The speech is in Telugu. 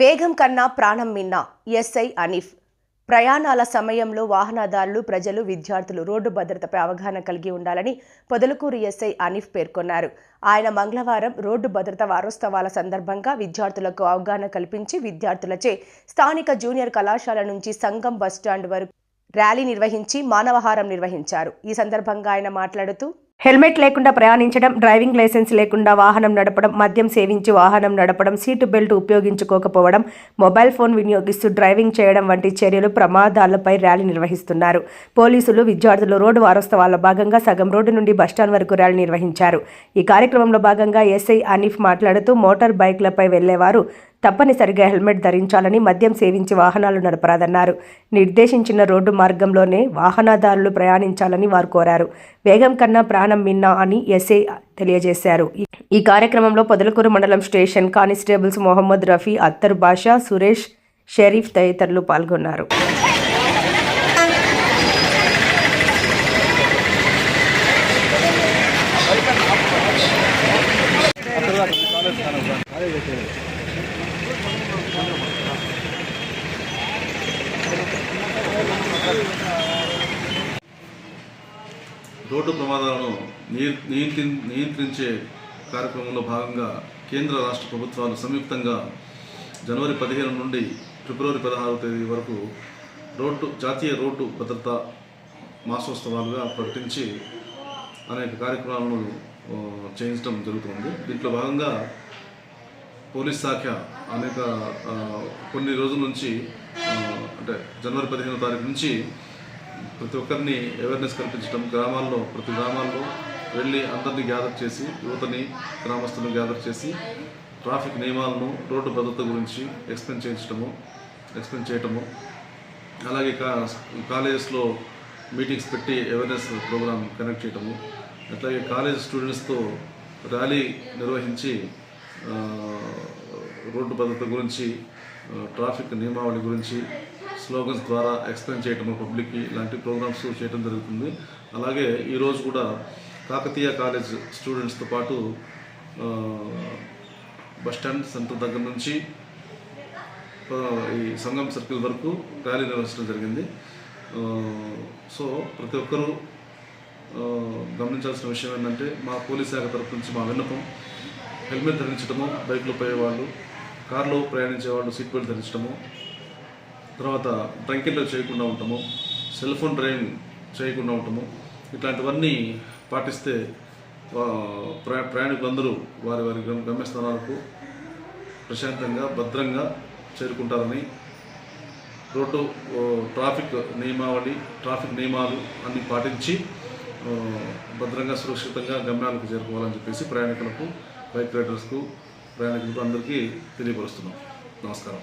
వేగం కన్నా ప్రాణం మిన్న ఎస్ఐ అనీఫ్. ప్రయాణాల సమయంలో వాహనదారులు ప్రజలు విద్యార్థులు రోడ్డు భద్రతపై అవగాహన కలిగి ఉండాలని పొదలకూరు ఎస్ఐ అనీఫ్ పేర్కొన్నారు. ఆయన మంగళవారం రోడ్డు భద్రత వారోత్సవాల సందర్భంగా విద్యార్థులకు అవగాహన కల్పించి విద్యార్థులచే స్థానిక జూనియర్ కళాశాల నుంచి సంగం బస్టాండ్ వరకు ర్యాలీ నిర్వహించి మానవహారం నిర్వహించారు. ఈ సందర్భంగా ఆయన మాట్లాడుతూ హెల్మెట్ లేకుండా ప్రయాణించడం డ్రైవింగ్ లైసెన్స్ లేకుండా వాహనం నడపడం మద్యం సేవించి వాహనం నడపడం సీటు బెల్ట్ ఉపయోగించుకోకపోవడం మొబైల్ ఫోన్ వినియోగిస్తూ డ్రైవింగ్ చేయడం వంటి చర్యలు ప్రమాదాలపై ర్యాలీ నిర్వహిస్తున్నారు. పోలీసులు విద్యార్థులు రోడ్డు వారోత్సవాల్లో భాగంగా సగం రోడ్డు నుండి బస్టాండ్ వరకు ర్యాలీ నిర్వహించారు. ఈ కార్యక్రమంలో భాగంగా ఎస్ఐ అనీఫ్ మాట్లాడుతూ మోటార్ బైక్లపై వెళ్ళేవారు తప్పనిసరిగా హెల్మెట్ ధరించాలని మద్యం సేవించి వాహనాలు నడపరాదన్నారు. నిర్దేశించిన రోడ్డు మార్గంలోనే వాహనదారులు ప్రయాణించాలని వారు కోరారు. వేగం కన్నా ప్రాణం మిన్నా అని ఎస్ఐ తెలియజేశారు. ఈ- కార్యక్రమంలో పొదలకూరు మండలం స్టేషన్ కానిస్టేబుల్స్ మొహమ్మద్ రఫీ అత్తర్ బాషా సురేష్ షరీఫ్ తదితరులు పాల్గొన్నారు. రోడ్డు ప్రమాదాలను నియ- నియంత్రి నియంత్రించే కార్యక్రమంలో భాగంగా కేంద్ర రాష్ట్ర ప్రభుత్వాలు సంయుక్తంగా జనవరి పదిహేను నుండి ఫిబ్రవరి పదహారవ తేదీ వరకు రోడ్డు జాతీయ రోడ్డు భద్రతా మాసోత్సవాలుగా ప్రకటించి అనేక కార్యక్రమాలను చేయించడం జరుగుతుంది. దీంట్లో భాగంగా పోలీస్ శాఖ అనేక కొన్ని రోజుల నుంచి అంటే జనవరి పదిహేనో తారీఖు నుంచి ప్రతి ఒక్కరిని అవేర్నెస్ కల్పించడం గ్రామాల్లో ప్రతి గ్రామాల్లో వెళ్ళి అందరినీ గ్యాదర్ చేసి యువతని గ్రామస్తులను గ్యాదర్ చేసి ట్రాఫిక్ నియమాలను రోడ్డు భద్రత గురించి ఎక్స్ప్లెయిన్ చేయించడము ఎక్స్ప్లెయిన్ చేయటము. అలాగే కా కాలేజెస్లో మీటింగ్స్ పెట్టి అవేర్నెస్ ప్రోగ్రామ్ కనెక్ట్ చేయటము. అట్లాగే కాలేజ్ స్టూడెంట్స్తో ర్యాలీ నిర్వహించి రోడ్డు భద్రత గురించి ట్రాఫిక్ నియమావళి గురించి స్లోగన్స్ ద్వారా ఎక్స్ప్లెయిన్ చేయటము పబ్లిక్కి ఇలాంటి ప్రోగ్రామ్స్ చేయడం జరుగుతుంది. అలాగే ఈరోజు కూడా కాకతీయ కాలేజ్ స్టూడెంట్స్తో పాటు బస్టాండ్ బస్ స్టాండ్ సెంటర్ దగ్గర నుంచి ఈ సంగం సర్కిల్ వరకు ర్యాలీ నిర్వహించడం జరిగింది. సో ప్రతి ఒక్కరూ గమనించాల్సిన విషయం ఏంటంటే మా పోలీస్ శాఖ తరపు నుంచి మా విన్నపం హెల్మెట్ ధరించడము బైక్లో పోయేవాళ్ళు కార్లో ప్రయాణించేవాళ్ళు సీట్ బెల్ట్ ధరించడము తర్వాత డ్రంకిల్లో చేయకుండా ఉండటము సెల్ ఫోన్ డ్రైవింగ్ చేయకుండా ఉంటాము. ఇట్లాంటివన్నీ పాటిస్తే ప్రయా ప్రయాణికులందరూ వారి వారి గమ్యస్థానాలకు ప్రశాంతంగా భద్రంగా చేరుకుంటారని రోడ్డు ట్రాఫిక్ నియమావళి ట్రాఫిక్ నియమాలు అన్ని పాటించి భద్రంగా సురక్షితంగా గమ్యాలకు చేరుకోవాలని చెప్పేసి ప్రయాణికులకు బైక్ రైడర్స్కు ప్రయాణికులకు అందరికీ తెలియపరుస్తున్నాం. నమస్కారం.